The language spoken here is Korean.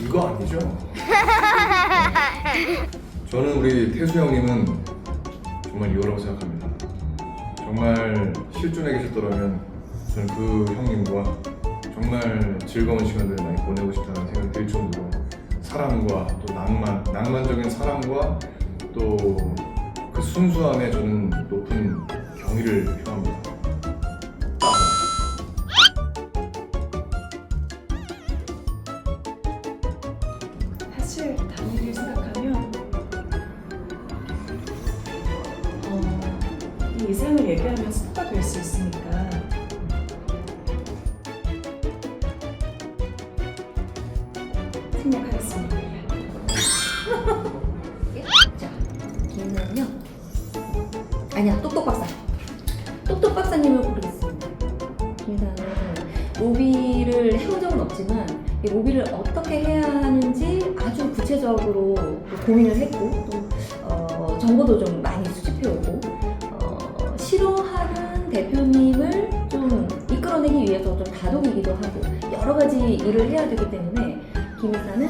이거 아니죠? 저는 우리 태수 형님은 정말 이거라고 생각합니다. 정말 실존에 계셨더라면 저는 그 형님과 정말 즐거운 시간들을 많이 보내고 싶다는 생각이 들 정도로 사랑과 또 낭만, 낭만적인 사랑과 또 그 순수함에 저는 높은 경의를 표합니다. 사실 단일을 생각하면 어, 이 이상을 얘기하면 스포가 될 수 있으니까 생략하겠습니다. 자, 김은요. 아니야, 똑똑 박사. 똑똑 박사님을 고르겠습니다. 김사는 로비를 해본 적은 없지만 이 로비를 어떻게 해야 하는지 적으로 또 고민을 했고 또 어, 정보도 좀 많이 수집해오고 어, 싫어하는 대표님을 좀 이끌어내기 위해서 좀 다독이기도 하고 여러 가지 일을 해야 되기 때문에 김사는